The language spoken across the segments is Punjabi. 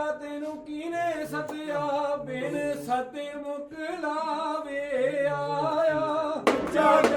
ਸੱਦਿਆ ਤੈਨੂੰ ਕੀਨੇ ਸੱਦਿਆ ਬਿਨ ਸੱਦੇ ਮੁਕ ਆਇਆ। ਚੜ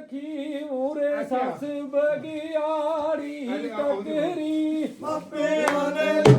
ਰੱਖੀ ਮੂਰੇ ਸੱਸ ਬਗਿਆੜੀ ਤਕਰੀ ਮੱਪੇ ਮਨੇ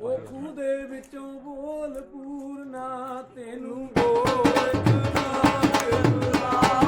ਉਹ ਖੂਹ ਦੇ ਵਿੱਚੋਂ ਬੋਲ ਪੂਰਨਾ ਤੈਨੂੰ ਬੋਲ ਜਨਾਬ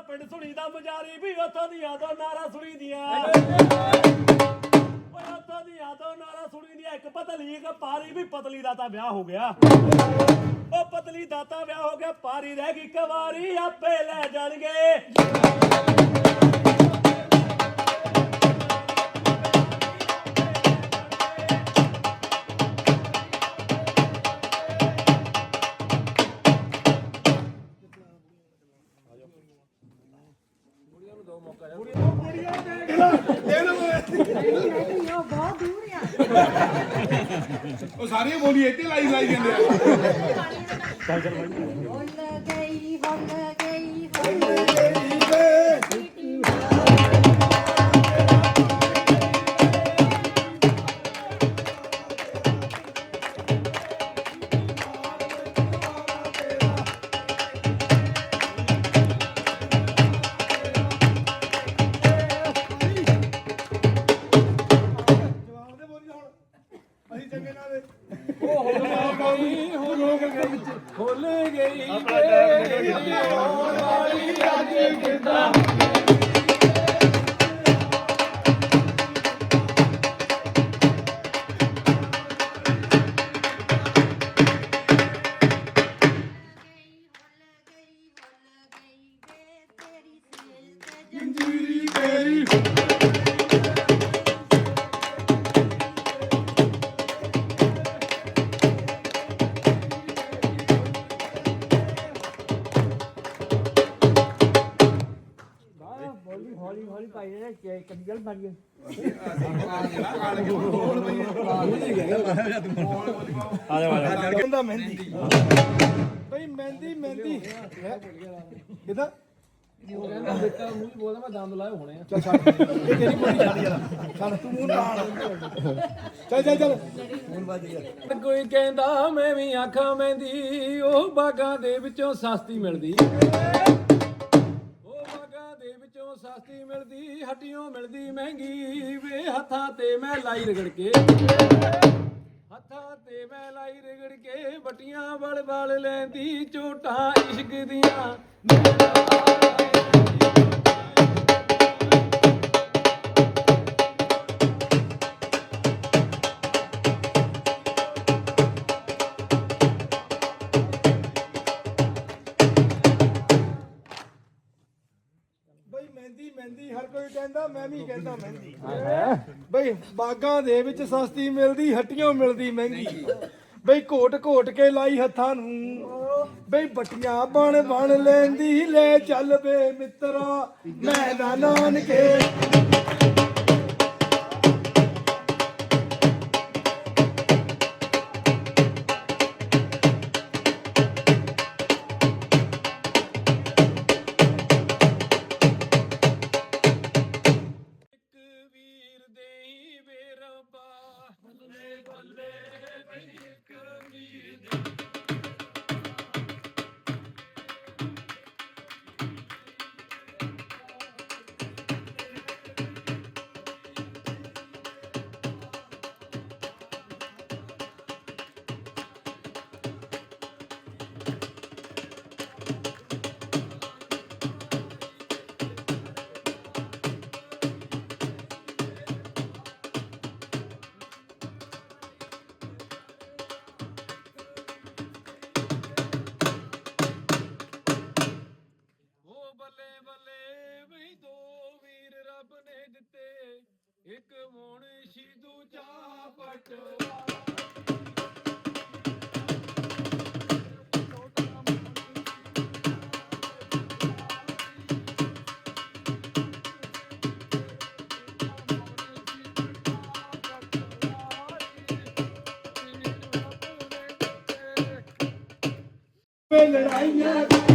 ਪਿੰਡ ਸੁਣੀਦਾ ਪਿੰਡ ਸੁਣੀਦਾ ਮਜਾਰੀ ਵੀ ਉੱਥੋਂ ਦੀਆਂ ਤੋਂ ਨਾਰਾ ਸੁਣੀਦੀਆਂ ਓਏ ਉੱਥੋਂ ਦੀਆਂ ਤੋਂ ਨਾਰਾ ਸੁਣੀਦੀਆਂ ਇੱਕ ਪਤਲੀ, ਇੱਕ ਪਾਰੀ ਵੀ ਪਤਲੀ ਦਾ ਤਾਂ ਵਿਆਹ ਹੋ ਗਿਆ। ਉਹ ਪਤਲੀ ਦਾ ਤਾਂ ਵਿਆਹ ਹੋ ਗਿਆ, ਪਾਰੀ ਰਹਿ ਗਈ, ਕਵਾਰੀ ਆਪੇ ਲੈ ਜਾਣਗੇ। ਉਹ ਸਾਰੀਆਂ ਬੋਲੀ ਇੱਥੇ ਲਾਈ ਲਾਈ ਜਾਂਦੇ ਆ ਹੁੱਲ ਗਈ ਹੁੱਲ ਗਈ ਮਹਿੰਦੀ ਕਿਦਾਂ ਉਹ ਕਹਿੰਦਾ ਬੇਟਾ ਮੂੰਹ ਚ ਬੋਲਦਾ ਮੈਂ ਦੰਦ ਲਾਏ ਹੋਣੇ ਆ। ਚੱਲ ਛੱਡ ਇਹ ਤੇਰੀ ਬੋਲੀ ਛੱਡ ਯਾਰ। ਛੱਡ ਤੂੰ ਮੂੰਹ ਨਾਲ। ਚੱਲ ਚੱਲ ਚੱਲ। ਕੋਈ ਕਹਿੰਦਾ ਮੈਂ ਵੀ ਆਖਾਂ ਮਹਿੰਦੀ ਉਹ ਬਾਗਾਂ ਦੇ ਵਿੱਚੋਂ ਸਸਤੀ ਮਿਲਦੀ। ਉਹ ਬਾਗਾਂ ਦੇ ਵਿੱਚੋਂ ਸਸਤੀ ਮਿਲਦੀ ਹੱਟੀਆਂ ਮਿਲਦੀ ਮਹਿੰਗੀ। ਵੇ ਹੱਥਾਂ ਤੇ ਮੈਂ ਲਾਈ ਰਗੜ ਕੇ। ਹੱਥਾਂ ਤੇ ਮੈਂ ਲਾਈ ਰਗੜ ਕੇ ਬਟੀਆਂ ਵਲ ਵਲ ਲੈਂਦੀ ਝੋਟਾਂ ਇਸ਼ਕ ਦੀਆਂ। ਬਈ ਮਹਿੰਦੀ ਮਹਿੰਦੀ ਹਰ ਕੋਈ ਕਹਿੰਦਾ ਮੈਂ ਵੀ ਕਹਿੰਦਾ ਮਹਿੰਦੀ। ਬਈ ਬਾਗਾਂ ਦੇ ਵਿੱਚ ਸਸਤੀ ਮਿਲਦੀ, ਹੱਟੀਆਂ ਮਿਲਦੀ ਮਹਿੰਗੀ। ਬਈ ਘੋਟ ਘੋਟ ਕੇ ਲਾਈ ਹੱਥਾਂ ਨੂੰ। ਬਈ ਬਟੀਆਂ ਬਣ ਬਣ ਲੈਂਦੀ, ਲੈ ਚੱਲ ਬੇ ਮਿੱਤਰਾ, ਮੈਂ ਨਾ ਨਾਨਕੇ। ¡Gracias!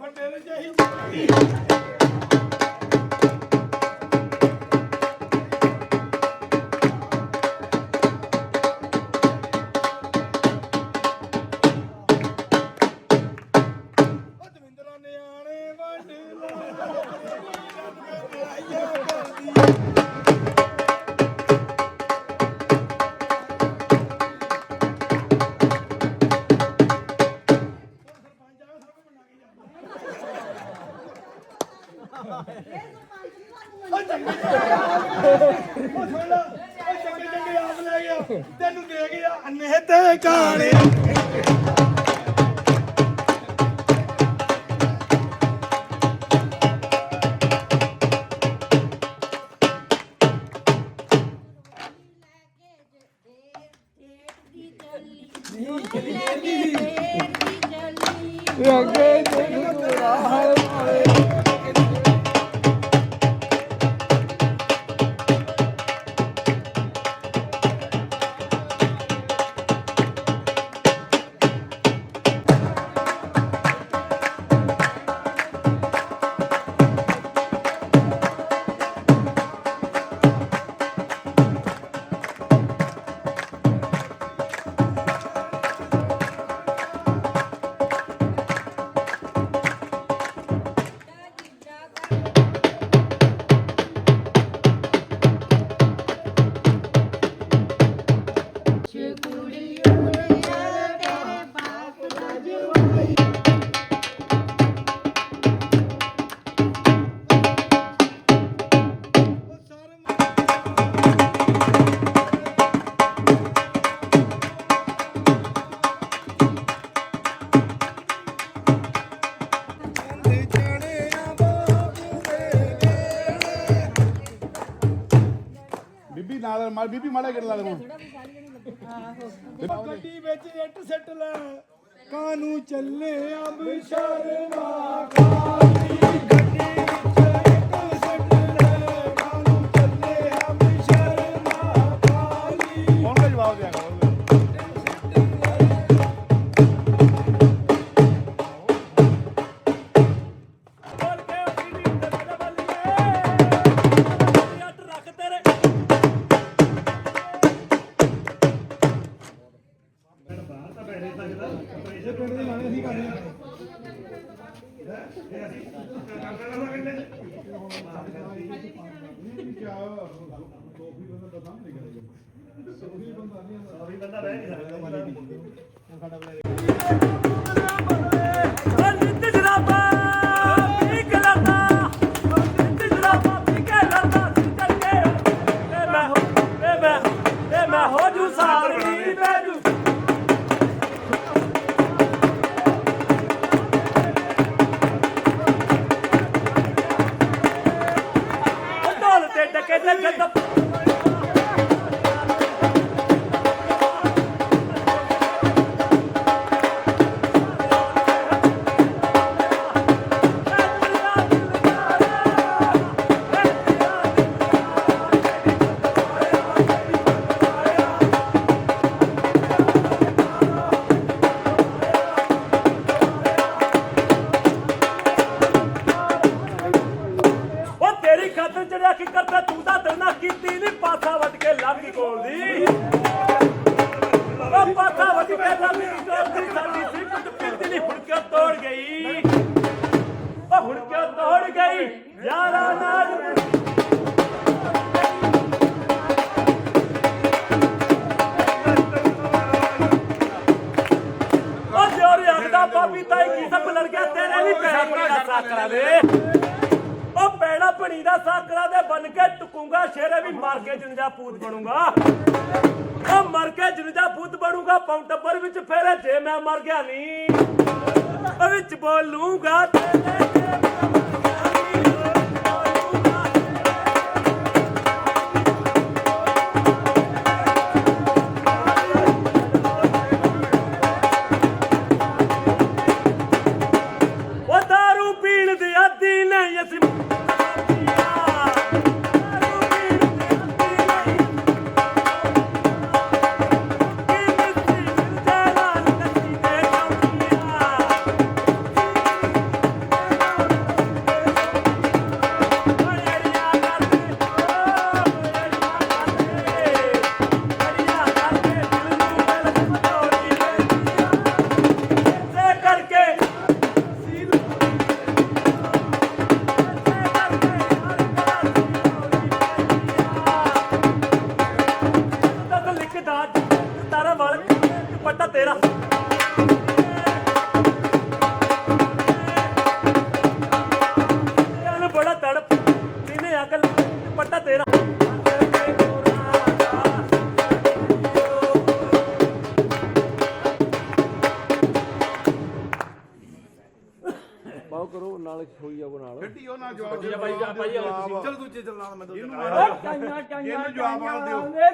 ਵੱਡੇ ਨੂੰ ਚਾਹੀਦਾ। அன்னத்தை காணே ਨਾਲ ਮਾਰ ਬੀਬੀ ਮਾੜਾ ਕਿਹੜਾ ਲੱਗਣਾ ਗੱਡੀ ਵਿੱਚ ਇੱਟ ਸੱਟ ਲੈ ਕਾਨੂੰ ਚੱਲੇ ਅੰਬ ਸ਼ਰਮਾ ਕਾਲੀ ਬੰਦਾ ਰਹਿ ਨਹੀਂ ਸਕਦਾ। que te, que te...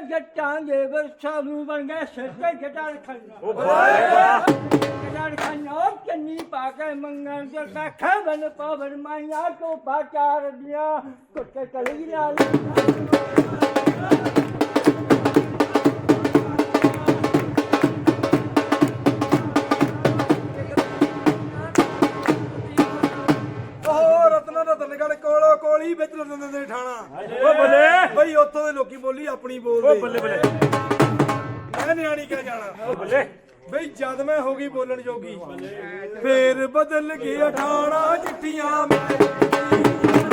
ਜੱਟਾਂ ਦੇ ਵਰਸਾ ਨੂੰ ਬਣ ਗਏ ਸਿਰ ਤੇ ਜਟਾਂ ਖਾਈ ਜਟਾਂ ਖਾਈ ਉਹ ਚੰਨੀ ਪਾ ਕੇ ਮੰਗਣ ਦੇ ਕਾਖਾਂ ਬਨ ਪਾਵਰ ਮਾਇਆ ਤੋਂ ਬਾਚਾਰ ਦੀਆਂ ਕੁੱਟ ਕਲੀ ਨਾਲ। ਉਹ ਰਤਨਾ ਰਤਨ ਗੜ ਕੋਲੋ ਕੋਲੀ ਵਿੱਚ ਰਤਨ ਦੇ ਠਾਣਾ ਓ ਬੱਲੇ। ਉੱਥੋਂ ਦੇ ਲੋਕੀ ਬੋਲੀ ਆਪਣੀ ਬੋਲਦੇ ਬੱਲੇ ਬੱਲੇ। ਮੈਂ ਨਿਆਣੀ ਕਾ ਜਾਣਾ? ਬੱਲੇ। ਬਈ ਜਦ ਮੈਂ ਹੋ ਗਈ ਬੋਲਣ ਜੋਗੀ ਫੇਰ ਬਦਲ ਗਿਆ ਠਾਣਾ ਚਿੱਠੀਆਂ ਮੈਂ।